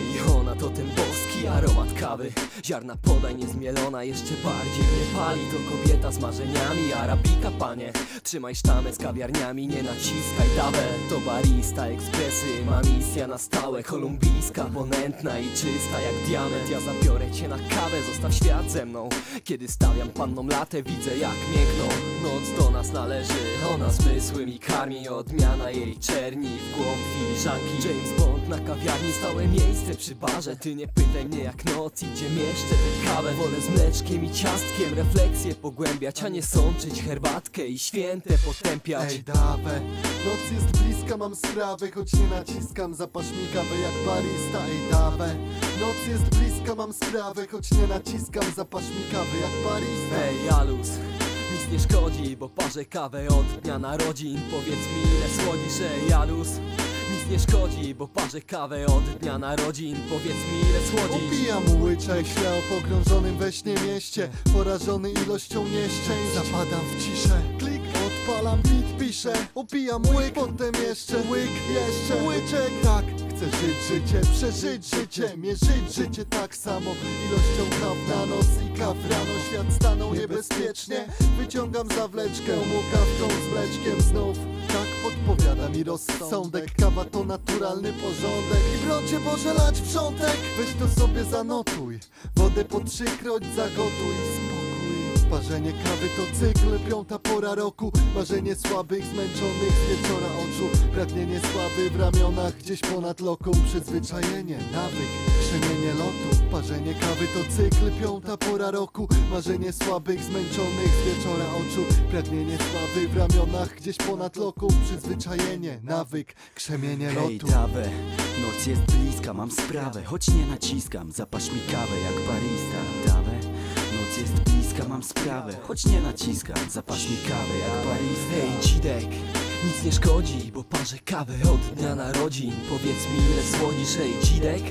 i ona to ten boska kawy. Ziarna podaj niezmielona, jeszcze bardziej mnie pali. To kobieta z marzeniami, arabika panie. Trzymaj sztamę z kawiarniami, nie naciskaj dawę To barista, ekspresy, ma misja na stałe. Kolumbijska, ponętna i czysta jak diament. Ja zabiorę cię na kawę, zostaw świat ze mną. Kiedy stawiam panną latę, widzę jak miękną. Noc do nas należy, ona zmysły mi karmi. Odmiana jej czerni, w głąb filiżanki. James Bond na kawiarni, stałe miejsce przy barze. Ty nie pytaj mnie jak noc i gdzie mieszczę tę kawę Wolę z mleczkiem i ciastkiem. Refleksję pogłębiać A nie sączyć. Herbatkę i święte potępiać. Ej, dawę, noc jest bliska, mam sprawę, choć nie naciskam, zapasz mi kawę jak barista, ej, dawę Noc jest bliska, mam sprawę, choć nie naciskam, zapasz mi kawę jak barista. Ej, Jalus, nic nie szkodzi, bo parzę kawę od dnia narodzin. Powiedz mi ile słodzisz, ej, Jalus Nie szkodzi, bo parzę kawę od dnia narodzin. Powiedz mi ile słodzisz. Opijam łyczek, śmiał pogrążonym we śnie mieście Porażony ilością nieszczęść. Zapadam w ciszę. Klik, odpalam beat, piszę. Opijam łyk, potem jeszcze łyk, jeszcze łyczek. Tak, chcę żyć życie, przeżyć życie Mierzyć życie tak samo. Ilością kaw na nos i kaw rano. Świat stanął niebezpiecznie. Wyciągam zawleczkę, mukawką z mleczkiem znów. Tak podpowiada mi rozsądek Kawa to naturalny porządek. I brocie Boże lać wrzątek. Weź to sobie zanotuj Wodę po trzykroć zagotuj. Spokój. Parzenie kawy to cykl, piąta pora roku. Marzenie słabych, zmęczonych wieczora Pragnienie sławy w ramionach, gdzieś ponad lokum Przyzwyczajenie, nawyk, krzemienie lotu Parzenie kawy to cykl, piąta pora roku Marzenie słabych, zmęczonych z wieczora oczu Pragnienie sławy w ramionach, gdzieś ponad lokum Przyzwyczajenie, nawyk, krzemienie Hej, lotu. dawę, noc jest bliska, mam sprawę Choć nie naciskam, zapasz mi kawę jak barista. Dawę, noc jest bliska, mam sprawę Choć nie naciskam, zapasz mi kawę jak barista. Hej, dzidek, nic nie szkodzi, bo parzę kawę od dnia narodzin. Powiedz mi ile słodzisz, hej, dzidek?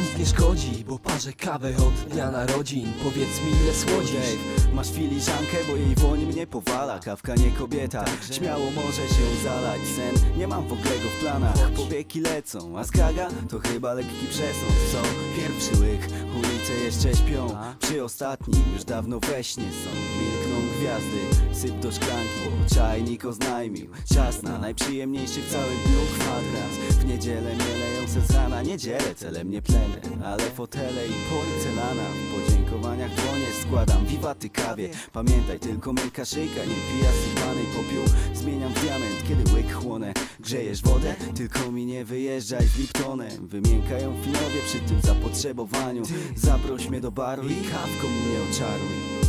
Nic nie szkodzi, bo parzę kawę od dnia narodzin. Powiedz mi ile słodzisz Dave, masz filiżankę, bo jej woń mnie powala. Kawka nie kobieta, śmiało może się zalać Sen, nie mam w ogóle go w planach. Powieki lecą, a zgaga to chyba lekki przesąd. Co? Pierwszy łyk, ulice jeszcze śpią. Przy ostatnim już dawno we śnie są. Milkną gwiazdy, syp do szklanki. Czajnik oznajmił, czas na najprzyjemniejszy w całym dniu kwadrans. W niedzielę nie leją se z rana, niedzielę celem nie plenę. Ale fotele i porcelana w podziękowaniach dłonie składam. Wiwaty kawie Pamiętaj tylko męka szyjka, nie pija sypanej popiół. Zmieniam diament, kiedy łyk chłonę Grzejesz wodę, tylko mi nie wyjeżdżaj z Liptonem. Wymiękają finowie przy tym zapotrzebowaniu. Zaproś mnie do baru i kawką mnie oczaruj